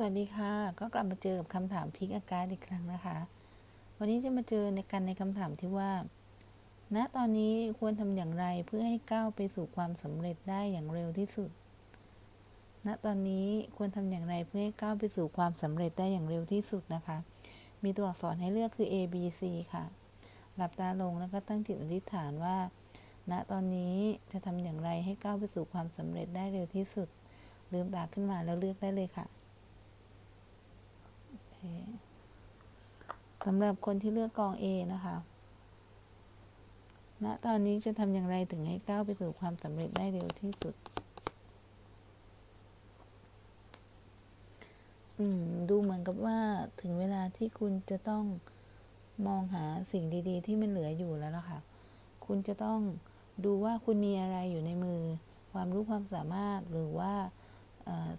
สวัสดีค่ะ ก็กลับมาเจอกับคำถามพิกอากาศอีกครั้งนะคะ วันนี้จะมาเจอในกันในคำถามที่ว่าณตอนนี้ควรทำอย่างไรเพื่อให้ก้าวไปสู่ความสำเร็จได้อย่างเร็วที่สุดณตอนนี้ควรทำอย่างไรเพื่อให้ก้าวไปสู่ความสำเร็จได้อย่างเร็วที่สุดนะคะ มีตัวอักษรให้เลือกคือ A B C ค่ะ หลับตาลงแล้วก็ตั้งจิตอธิษฐานว่าณตอนนี้จะทำอย่างไรให้ก้าวไปสู่ความสำเร็จได้เร็วที่สุดลืมตาขึ้นมาแล้วเลือกได้เลยค่ะ สำหรับคนที่เลือกกอง A นะคะณตอนนี้จะทำอย่างไรถึงให้ก้าวไปสู่ความสำเร็จได้เร็วที่สุด อืม ดูเหมือนกับว่าถึงเวลาที่คุณจะต้องมองหาสิ่งดี ๆ ที่มันเหลืออยู่แล้วล่ะค่ะ คุณจะต้องดูว่าคุณมีอะไรอยู่ในมือ ความรู้ความสามารถหรือว่า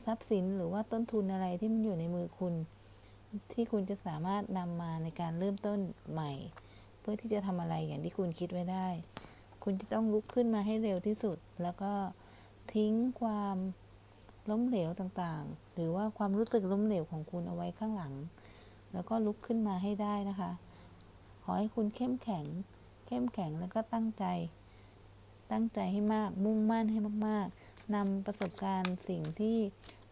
ทรัพย์สินหรือว่าต้นทุนอะไรที่มันอยู่ในมือคุณ ที่คุณจะสามารถนำมาในการเริ่มต้นใหม่ เพื่อที่จะทำอะไรอย่างที่คุณคิดไว้ได้ คุณจะต้องลุกขึ้นมาให้เร็วที่สุด แล้วก็ทิ้งความล้มเหลวต่างๆ หรือว่าความรู้สึกล้มเหลวของคุณเอาไว้ข้างหลัง แล้วก็ลุกขึ้นมาให้ได้นะคะ ขอให้คุณเข้มแข็ง เข้มแข็งแล้วก็ตั้งใจ ตั้งใจให้มาก มุ่งมั่นให้มากๆนำประสบการณ์สิ่งที่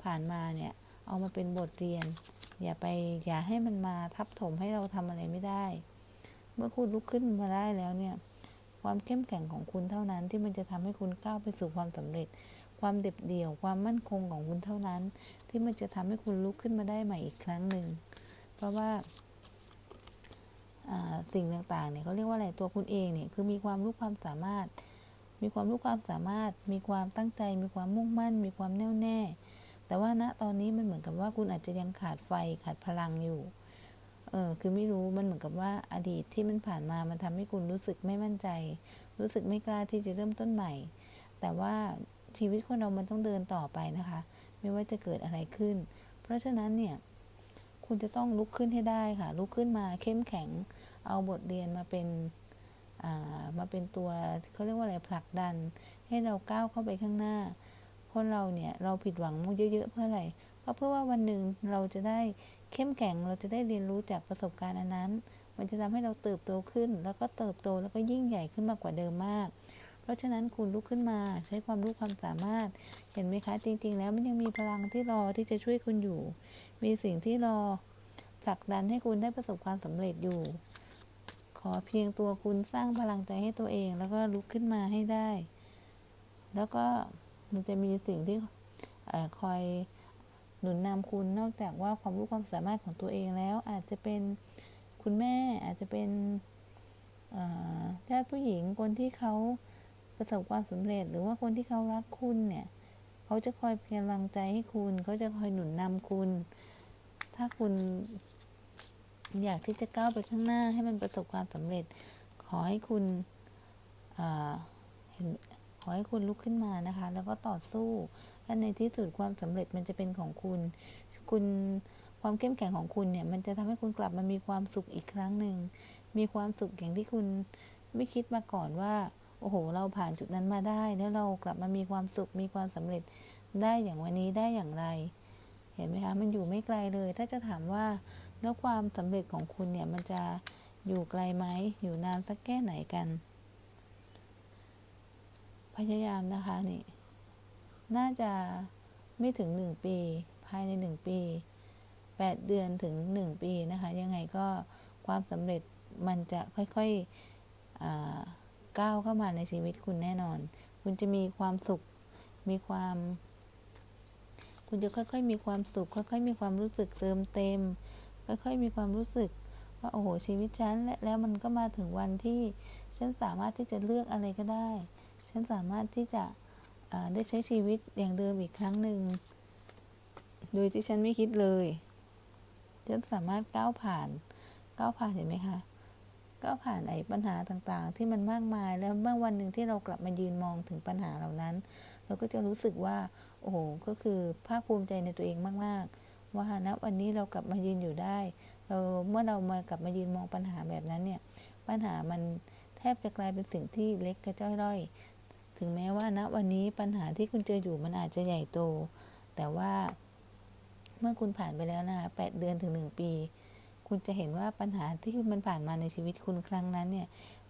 ผ่านมาเนี่ย เอามาเป็นบทเรียน อย่าไปอย่าให้มันมาทับถมให้เราทำอะไรไม่ได้ เมื่อคุณลุกขึ้นมาได้แล้วเนี่ย ความเข้มแข็งของคุณเท่านั้นที่มันจะทำให้คุณก้าวไปสู่ความสำเร็จ ความเด็ดเดี่ยว ความมั่นคงของคุณเท่านั้น ที่มันจะทำให้คุณลุกขึ้นมาได้ใหม่อีกครั้งหนึ่ง เพราะว่าอ่าสิ่งต่างๆเนี่ยเขาเรียกว่าอะไรตัวคุณเองเนี่ยคือมีความรู้ความสามารถ มีความรู้ความสามารถ มีความตั้งใจ มีความมุ่งมั่น มีความแน่วแน่ แต่ว่าณตอนนี้มันเหมือนกับว่าคุณอาจจะยังขาดไฟขาดพลังอยู่ เออคือไม่รู้มันเหมือนกับว่าอดีตที่มันผ่านมามันทำให้คุณรู้สึกไม่มั่นใจ รู้สึกไม่กล้าที่จะเริ่มต้นใหม่ แต่ว่าชีวิตคนเรามันต้องเดินต่อไปนะคะ ไม่ว่าจะเกิดอะไรขึ้น เพราะฉะนั้นเนี่ย คุณจะต้องลุกขึ้นให้ได้ค่ะ ลุกขึ้นมาเข้มแข็ง เอาบทเรียนมาเป็นอ่ามาเป็นตัวเขาเรียกว่าอะไรผลักดัน ให้เราก้าวเข้าไปข้างหน้า คนเราเนี่ยเราผิดหวังเยอะๆเพื่ออะไรก็เพื่อว่าวันหนึ่งเราจะได้เข้มแข็งเราจะได้เรียนรู้จากประสบการณ์อันนั้น มันจะทำให้เราเติบโตขึ้น แล้วก็เติบโตแล้วก็ยิ่งใหญ่ขึ้นมากกว่าเดิมมาก เพราะฉะนั้นคุณลุกขึ้นมาใช้ความรู้ความสามารถ เห็นไหมคะ จริง ๆ แล้วมันยังมีพลังที่รอที่จะช่วยคุณอยู่ มีสิ่งที่รอผลักดันให้คุณได้ประสบความสำเร็จอยู่ ขอเพียงตัวคุณสร้างพลังใจให้ตัวเอง แล้วก็ลุกขึ้นมาให้ได้ แล้วก็ มันจะมีสิ่งที่คอยหนุนนำคุณนอกจากว่าความรู้ความสามารถของตัวเองแล้ว อาจจะเป็นคุณแม่อาจจะเป็นญาติผู้หญิงคนที่เขาประสบความสำเร็จ หรือว่าคนที่เขารักคุณเนี่ย เขาจะคอยเป็นกำลังใจให้คุณ เขาจะคอยหนุนนำคุณ ถ้าคุณอยากที่จะก้าวไปข้างหน้าให้มันประสบความสำเร็จ ขอให้คุณเห็น อให้คุณลุกขึ้นมานะคะ แล้วก็ต่อสู้และในที่สุดความสำเร็จมันจะเป็นของคุณ คุณความเข้มแข็งของคุณเนี่ย มันจะทำให้คุณกลับมามีความสุขอีกครั้งหนึ่ง มีความสุขอย่างที่คุณไม่คิดมาก่อนว่า โอ้โห เราผ่านจุดนั้นมาได้ แล้วเรากลับมามีความสุข มีความสำเร็จได้อย่างวันนี้ได้อย่างไร เห็นไหมคะ มันอยู่ไม่ไกลเลย ถ้าจะถามว่า แล้วความสำเร็จของคุณเนี่ย มันจะอยู่ไกลไหม อยู่นานสักแค่ไหนกัน พยายามนะคะนี่ น่าจะไม่ถึงหนึ่งปี ภายในหนึ่งปีแปดเดือนถึงหนึ่งปีนะคะ ยังไงก็ความสำเร็จมันจะค่อยๆอ่าก้าวเข้ามาในชีวิตคุณแน่นอน คุณจะมีความสุข มีความ คุณจะค่อยๆ มีความสุข ค่อยๆ มีความรู้สึกเติมเต็ม ค่อยๆ มีความรู้สึกว่าโอ้โหชีวิตฉันและแล้วมันก็มาถึงวันที่ฉันสามารถที่จะเลือกอะไรก็ได้ ฉันสามารถที่จะได้ใช้ชีวิตอย่างเดิมอีกครั้งหนึ่ง โดยที่ฉันไม่คิดเลย ฉันสามารถก้าวผ่าน ก้าวผ่านเห็นไหมคะ ก้าวผ่านไอ้ปัญหาต่างๆ ที่มันมากมาย แล้วเมื่อวันหนึ่งที่เรากลับมายืนมองถึงปัญหาเหล่านั้น เราก็จะรู้สึกว่า โอ้โห ก็คือภาคภูมิใจในตัวเองมาก ๆ ว่าณวันนี้เรากลับมายืนอยู่ได้ เราเมื่อเรามากลับมายืนมองปัญหาแบบนั้นเนี่ย ปัญหามันแทบจะกลายเป็นสิ่งที่เล็กกระจ้อยร่อย ถึงแม้ว่าณวันนี้ปัญหาที่คุณเจออยู่มันอาจจะใหญ่โต แต่ว่าเมื่อคุณผ่านไปแล้วนะคะแปดเดือนถึงหนึ่งปี คุณจะเห็นว่าปัญหาที่มันผ่านมาในชีวิตคุณครั้งนั้นเนี่ย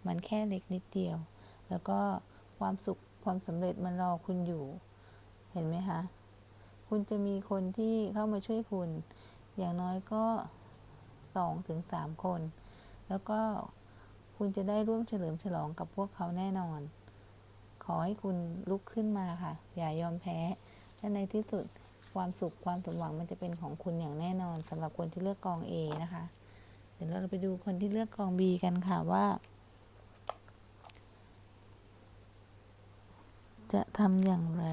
มันแค่เล็กนิดเดียว แล้วก็ความสุขความสำเร็จมันรอคุณอยู่ เห็นไหมคะ คุณจะมีคนที่เข้ามาช่วยคุณ อย่างน้อยก็สองถึงสามคน แล้วก็คุณจะได้ร่วมเฉลิมฉลองกับพวกเขาแน่นอน ขอให้คุณลุกขึ้นมาค่ะ อย่ายอมแพ้และในที่สุดความสุขความสมหวังมันจะเป็นของคุณอย่างแน่นอนสำหรับคนที่เลือกกอง A นะคะ เดี๋ยวเราไปดูคนที่เลือกกอง B กันค่ะว่า จะทำอย่างไร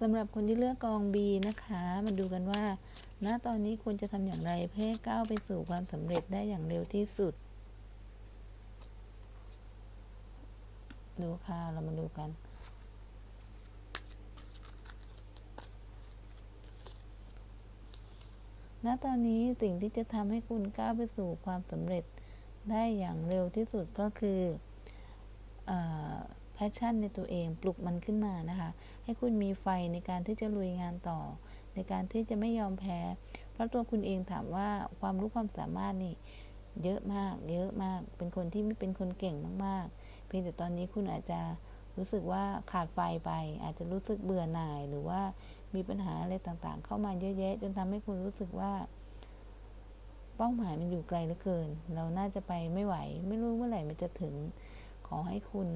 สำหรับคนที่เลือกกอง B นะคะ มาดูกันว่า ณ ตอนนี้ควรจะทำอย่างไรเพื่อก้าวไปสู่ความสำเร็จได้อย่างเร็วที่สุด ดูค่ะ เรามาดูกัน ณ ตอนนี้สิ่งที่จะทำให้คุณก้าวไปสู่ความสำเร็จได้อย่างเร็วที่สุดก็คือแพชชั่นในตัวเองปลุกมันขึ้นมานะคะ ให้คุณมีไฟในการที่จะลุยงานต่อ ในการที่จะไม่ยอมแพ้ เพราะตัวคุณเองถามว่าความรู้ความสามารถนี่เยอะมาก เยอะมาก เป็นคนที่ไม่เป็นคนเก่งมาก ๆ เพียงแต่ตอนนี้คุณอาจจะรู้สึกว่าขาดไฟไป อาจจะรู้สึกเบื่อหน่ายหรือว่ามีปัญหาอะไรต่างๆ เข้ามาเยอะแยะ จนทำให้คุณรู้สึกว่า เป้าหมายมันอยู่ไกลเหลือเกิน เราน่าจะไปไม่ไหว ไม่รู้เมื่อไหร่มันจะถึง ขอให้คุณ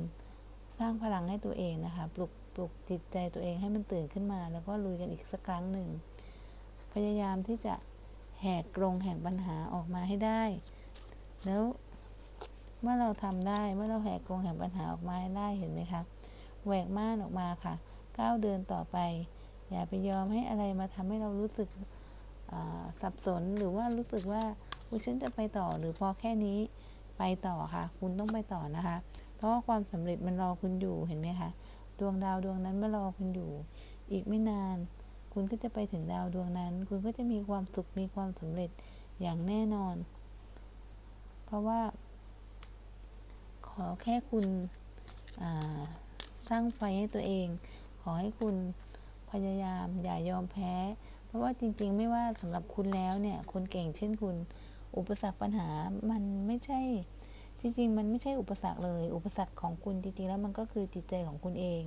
สร้างพลังให้ตัวเองนะคะ ปลุกปลุกจิตใจตัวเองให้มันตื่นขึ้นมา แล้วก็ลุยกันอีกสักครั้งหนึ่ง พยายามที่จะแหกกรงแห่งปัญหาออกมาให้ได้ แล้ว เมื่อเราทำได้เมื่อเราแหกกรงแห่งปัญหาออกมาได้เห็นไหมคะแหวกม่านออกมาค่ะก้าวเดินต่อไป อย่าไปยอมให้อะไรมาทำให้เรารู้สึกสับสนหรือว่ารู้สึกว่าอุยฉันจะไปต่อหรือพอแค่นี้ไปต่อค่ะ คุณต้องไปต่อนะคะ เพราะว่าความสำเร็จมันรอคุณอยู่เห็นไหมคะดวงดาวดวงนั้นมันรอคุณอยู่ อีกไม่นาน คุณก็จะไปถึงดาวดวงนั้น คุณก็จะมีความสุขมีความสำเร็จอย่างแน่นอน เพราะว่า ขอแค่คุณสร้างไฟให้ตัวเอง ขอให้คุณพยายามอย่ายอมแพ้ เพราะว่าจริงๆ ไม่ว่าสำหรับคุณแล้วเนี่ย คนเก่งเช่นคุณ อุปสรรคปัญหามันไม่ใช่ จริง ๆ มันไม่ใช่อุปสรรคเลย อุปสรรคของคุณจริงๆ แล้วมันก็คือจิตใจของคุณเอง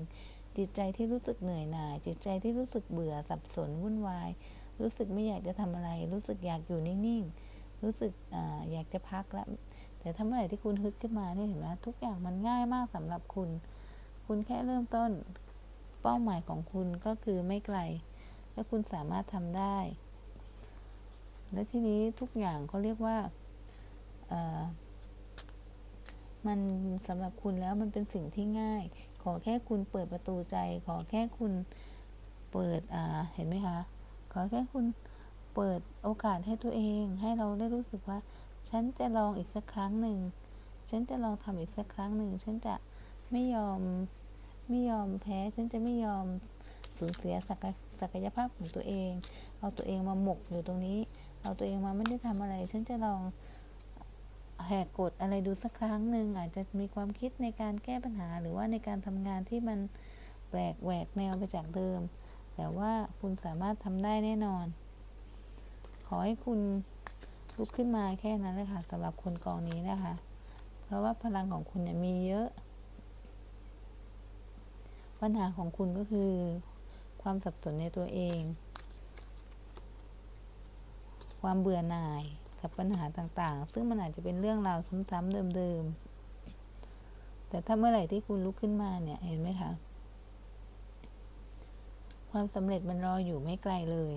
จิตใจที่รู้สึกเหนื่อยหน่าย จิตใจที่รู้สึกเบื่อสับสนวุ่นวาย รู้สึกไม่อยากจะทำอะไร รู้สึกอยากอยู่นิ่งๆ รู้สึกออยากจะพักแล้ว แต่ถ้าเมื่อไหร่ที่คุณฮึดขึ้นมาเนี่ยเห็นไหมทุกอย่างมันง่ายมากสำหรับคุณ คุณแค่เริ่มต้นเป้าหมายของคุณก็คือไม่ไกล และคุณสามารถทำได้ และทีนี้ทุกอย่างเขาเรียกว่ามันสำหรับคุณแล้วมันเป็นสิ่งที่ง่าย ขอแค่คุณเปิดประตูใจ ขอแค่คุณเปิดเห็นไหมคะ ขอแค่คุณเปิดโอกาสให้ตัวเอง ให้เราได้รู้สึกว่า ฉันจะลองอีกสักครั้งหนึ่ง ฉันจะลองทำอีกสักครั้งหนึ่ง ฉันจะไม่ยอมไม่ยอมแพ้ ฉันจะไม่ยอมสูญเสียศักศักยภาพของตัวเอง เอาตัวเองมาหมกอยู่ตรงนี้ เอาตัวเองมาไม่ได้ทำอะไร ฉันจะลองแหกกฎอะไรดูสักครั้งหนึ่งอาจจะมีความคิดในการแก้ปัญหา หรือว่าในการทำงานที่มันแปลกแหวกแนวไปจากเดิม แต่ว่าคุณสามารถทำได้แน่นอน ขอให้คุณ ลุกขึ้นมาแค่นั้นเลยค่ะสำหรับคนกองนี้นะคะ เพราะว่าพลังของคุณเนี่ยมีเยอะ ปัญหาของคุณก็คือ ความสับสนในตัวเอง ความเบื่อหน่ายกับปัญหาต่างๆ ซึ่งมันอาจจะเป็นเรื่องราวซ้ำๆเดิมๆ แต่ถ้าเมื่อไหร่ที่คุณลุกขึ้นมาเนี่ยเห็นไหมคะความสำเร็จมันรออยู่ไม่ไกลเลย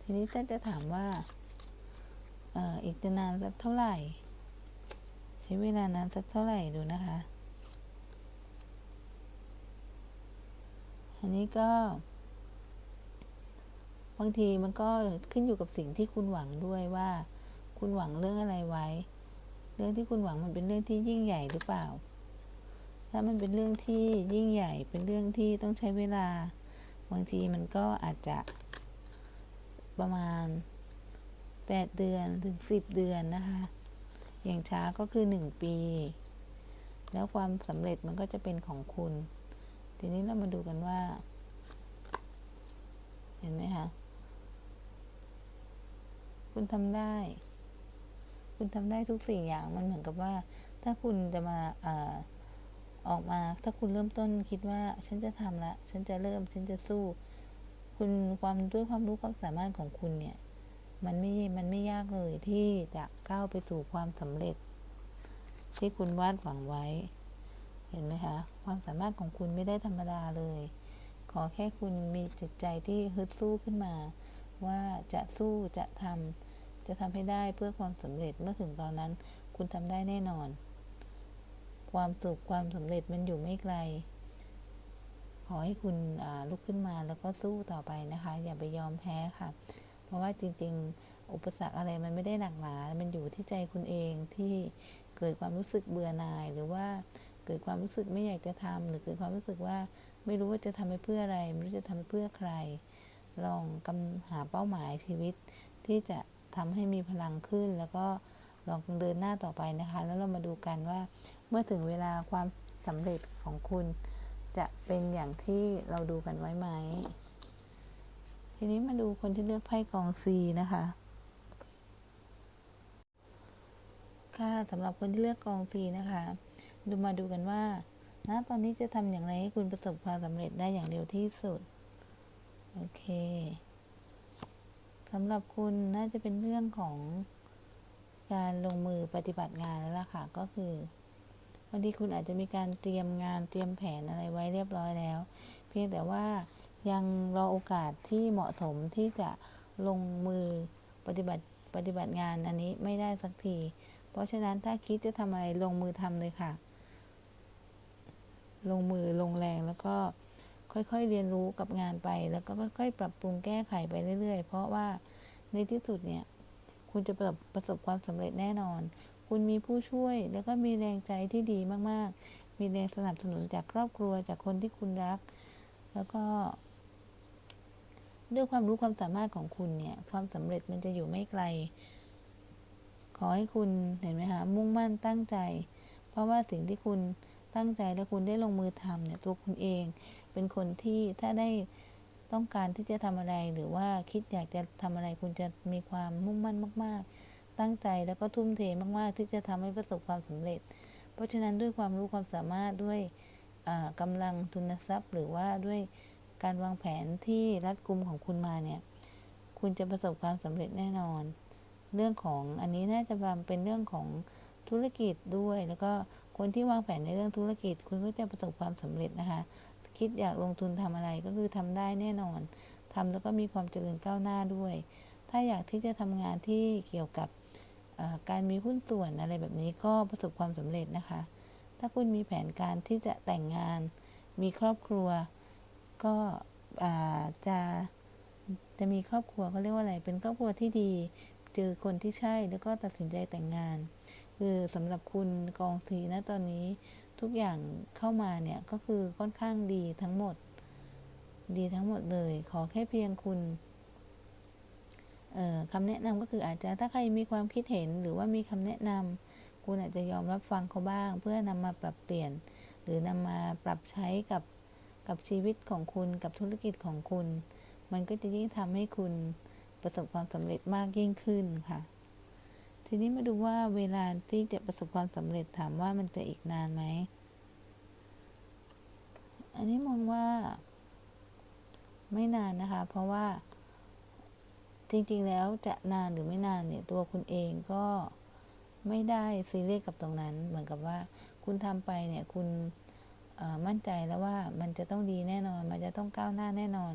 ทีนี้ถ้านจะถามว่า ออีกจะนานสักเท่าไหร่ ใช้เวลานานสักเท่าไหร่ดูนะคะ อันนี้ก็ บางทีมันก็ขึ้นอยู่กับสิ่งที่คุณหวังด้วยว่า คุณหวังเรื่องอะไรไว้ เรื่องที่คุณหวังมันเป็นเรื่องที่ยิ่งใหญ่หรือเปล่า ถ้ามันเป็นเรื่องที่ยิ่งใหญ่เป็นเรื่องที่ต้องใช้เวลา บางทีมันก็อาจจะประมาณ 8 เดือนถึง 10 เดือนนะคะ อย่างช้าก็คือ 1 ปี แล้วความสำเร็จมันก็จะเป็นของคุณ ทีนี้เรามาดูกันว่า เห็นไหมคะ คุณทำได้ คุณทำได้ทุกสิ่งอย่างมันเหมือนกับว่า ถ้าคุณจะมาออออกมาถ้าคุณเริ่มต้นคิดว่าฉันจะทำละ ฉันจะเริ่ม ฉันจะสู้ คุณความด้วยความรู้ความสามารถของคุณเนี่ย มันไม่มันไม่ยากเลยที่จะก้าวไปสู่ความสำเร็จ ที่คุณวาดหวังไว้ เห็นไหมคะ ความสามารถของคุณไม่ได้ธรรมดาเลย ขอแค่คุณมีจิตใจที่ฮึดสู้ขึ้นมา ว่าจะสู้จะทำจะทำให้ได้เพื่อความสำเร็จเมื่อถึงตอนนั้น คุณทำได้แน่นอน ความสุขความสำเร็จมันอยู่ไม่ไกล ขอให้คุณลุกขึ้นมาแล้วก็สู้ต่อไปนะคะ อย่าไปยอมแพ้ค่ะ เพราะว่าจริง ๆ อุปสรรคอะไรมันไม่ได้หนักหนา มันอยู่ที่ใจคุณเองที่เกิดความรู้สึกเบื่อหน่ายหรือว่าเกิดความรู้สึกไม่อยากจะทำหรือเกิดความรู้สึกว่าไม่รู้ว่าจะทำไปเพื่ออะไร ไม่รู้จะทำไปเพื่อใคร ลองกำหาเป้าหมายชีวิต ที่จะทำให้มีพลังขึ้น แล้วก็ลองเดินหน้าต่อไปนะคะ แล้วเรามาดูกันว่า เมื่อถึงเวลาความสำเร็จของคุณ จะเป็นอย่างที่เราดูกันไว้ไหม ทีนี้มาดูคนที่เลือกไพ่กองซีนะคะค่ะสำหรับคนที่เลือกกองซีนะคะ ดูมาดูกันว่าณตอนนี้จะทำอย่างไรให้คุณประสบความสำเร็จได้อย่างเร็วที่สุด โอเคสำหรับคุณน่าจะเป็นเรื่องของการลงมือปฏิบัติงานแล้วล่ะค่ะ ก็คือวันที่คุณอาจจะมีการเตรียมงานเตรียมแผนอะไรไว้เรียบร้อยแล้ว เพียงแต่ว่า ยังรอโอกาสที่เหมาะสมที่จะลงมือปฏิบัติปฏิบัติงานอันนี้ไม่ได้สักที เพราะฉะนั้นถ้าคิดจะทำอะไรลงมือทำเลยค่ะ ลงมือลงแรงแล้วก็ค่อยๆเรียนรู้กับงานไป แล้วก็ค่อยๆปรับปรุงแก้ไขไปเรื่อยๆ เพราะว่าในที่สุดเนี่ย คุณจะประสบความสำเร็จแน่นอน คุณมีผู้ช่วยแล้วก็มีแรงใจที่ดีมากๆ มีแรงสนับสนุนจากครอบครัวจากคนที่คุณรัก แล้วก็ ด้วยความรู้ความสามารถของคุณเนี่ย ความสำเร็จมันจะอยู่ไม่ไกล ขอให้คุณเห็นไหมคะมุ่งมั่นตั้งใจ เพราะว่าสิ่งที่คุณตั้งใจและคุณได้ลงมือทำเนี่ยตัวคุณเอง เป็นคนที่ถ้าได้ต้องการที่จะทำอะไรหรือว่าคิดอยากจะทำอะไรคุณจะมีความมุ่งมั่นมาก ๆ ตั้งใจแล้วก็ทุ่มเทมาก ๆ ที่จะทำให้ประสบความสำเร็จ เพราะฉะนั้นด้วยความรู้ความสามารถด้วยกำลังทุนทรัพย์ หรือว่าด้วย การวางแผนที่รัดกุมของคุณมาเนี่ย คุณจะประสบความสำเร็จแน่นอน เรื่องของอันนี้น่าจะเป็นเรื่องของธุรกิจด้วย แล้วก็คนที่วางแผนในเรื่องธุรกิจ คุณก็จะประสบความสำเร็จนะคะ คิดอยากลงทุนทำอะไรก็คือทำได้แน่นอนทำแล้วก็มีความเจริญก้าวหน้าด้วย ถ้าอยากที่จะทำงานที่เกี่ยวกับการมีหุ้นส่วนอะไรแบบนี้ก็ประสบความสำเร็จนะคะ ถ้าคุณมีแผนการที่จะแต่งงาน มีครอบครัว ก็จะจะมีครอบครัวเขาเรียกว่าอะไร เป็นครอบครัวที่ดีเจอคนที่ใช่แล้วก็ตัดสินใจแต่งงาน คือสำหรับคุณกองทีนะตอนนี้ทุกอย่างเข้ามาเนี่ยก็คือค่อนข้างดีทั้งหมด ดีทั้งหมดเลย ขอแค่เพียงคุณคำแนะนำก็คืออาจจะถ้าใครมีความคิดเห็นหรือว่ามีคำแนะนำคุณอาจจะยอมรับฟังเขาบ้าง เพื่อนำมาปรับเปลี่ยน หรือนำมาปรับใช้กับ กับชีวิตของคุณกับธุรกิจของคุณ มันก็จะยิ่งทำให้คุณประสบความสำเร็จมากยิ่งขึ้นค่ะ ทีนี้มาดูว่าเวลาที่จะประสบความสำเร็จถามว่ามันจะอีกนานไหม อันนี้มองว่า ไม่นานนะคะ เพราะว่า จริงๆแล้วจะนานหรือไม่นานเนี่ย ตัวคุณเองก็ไม่ได้ซีเรียสกับตรงนั้น เหมือนกับว่า คุณทำไปเนี่ยคุณ มั่นใจแล้วว่ามันจะต้องดีแน่นอน มันจะต้องก้าวหน้าแน่นอน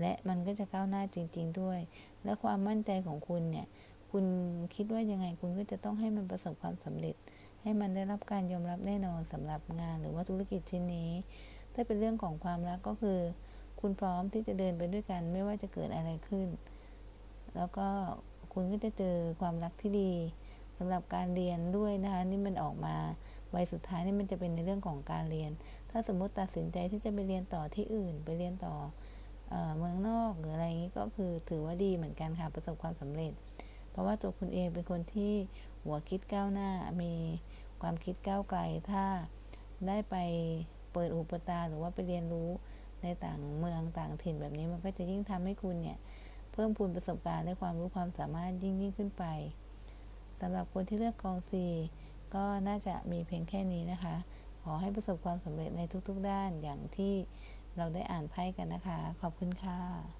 และมันก็จะก้าวหน้าจริง ๆ ด้วย และความมั่นใจของคุณเนี่ย คุณคิดว่ายังไงคุณก็จะต้องให้มันประสบความสำเร็จ ให้มันได้รับการยอมรับแน่นอนสำหรับงานหรือว่าธุรกิจชิ้นนี้ ถ้าเป็นเรื่องของความรักก็คือ คุณพร้อมที่จะเดินไปด้วยกันไม่ว่าจะเกิดอะไรขึ้น แล้วก็คุณก็จะเจอความรักที่ดีสำหรับการเรียนด้วยนะคะนี่มันออกมาใบสุดท้ายนี่มันจะเป็นในเรื่องของการเรียน ถ้าสมมติตัดสินใจที่จะไปเรียนต่อที่อื่น ไปเรียนต่อเมืองนอกหรืออะไรอย่างนี้ก็คือถือว่าดีเหมือนกันค่ะประสบความสำเร็จ เพราะว่าตัวคุณเองเป็นคนที่หัวคิดก้าวหน้ามีความคิดก้าวไกล ถ้าได้ไปเปิดอุปตาหรือว่าไปเรียนรู้ในต่างเมืองต่างถิ่นแบบนี้มันก็จะยิ่งทำให้คุณเนี่ยเพิ่มพูนประสบการณ์และความรู้ความสามารถยิ่งยิ่งขึ้นไปสำหรับคนที่เลือกกองซีก็น่าจะมีเพียงแค่นี้นะคะ ขอให้ประสบความสำเร็จในทุกๆด้านอย่างที่เราได้อ่านไพ่กันนะคะ ขอบคุณค่ะ